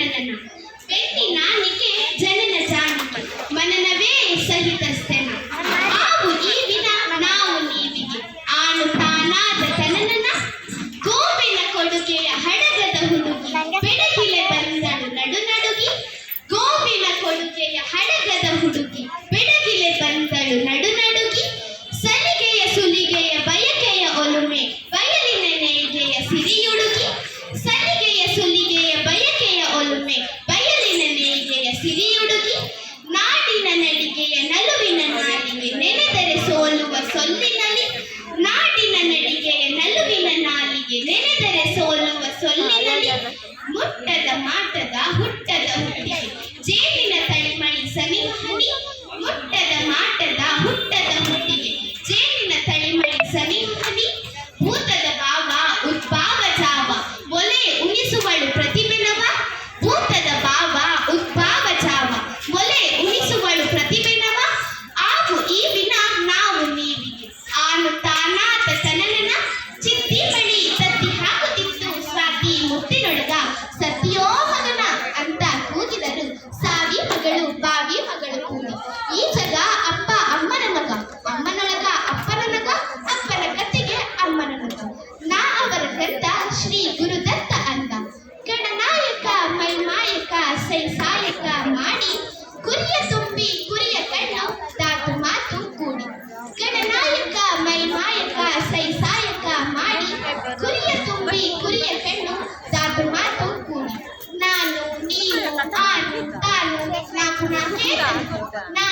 ನನ್ನನ್ನು. ಜನನ ಜಾನಪದ ಮನನವೇ ಸಹಿತಸ್ಥೆನ ನಾವು ಈವಿನ ನಾವು ನೀವಿಗೆ ಆನು ತಾನಾದ ಜನನನ ಗೋವಿನ ಕೊಡುಗೆಯ ಹಣ ಸೋಲುವ ಸೊಲ್ಲಿನಲಿ ನಾಡಿನ ನಡಿಗೆಯ ನಲುವಿನ ನಾಲಿಗೆ ನೆನೆದರೆ ಸೋಲುವ ಸೊಲ್ಲಿನಲ್ಲಿ ಮುಟ್ಟದ ಮಾಟದ ಹುಟ್ಟದ ಹುಟ್ಟಿ. ಜೇನಿನ ತಳಿಮಣಿ ಸನಿಹನಿ ಸ್ವಾತಿ ಸತಿಯೋ ಮಗನ ಅಂತ ಕೂಗಿದರು. ಸಾವಿ ಮಗಳು, ಬಾವಿ ಮಗಳು ಕೂಗಿ. ಈ ಜಗ ಅಪ್ಪ ಅಮ್ಮನ ಮಗ. ಅಮ್ಮನೊಳಗ ಅಪ್ಪನ ಮಗ, ಅಪ್ಪನ ಕತೆಗೆ ಅಮ್ಮನ ಮಗ. ನಾ ಅವರ ಕರ್ತ ಶ್ರೀ ಗುರುದತ್ತ ಅಂತ ಗಣನಾಯಕ, ಮೈಮಾಯಕ ಸೈ ಆನು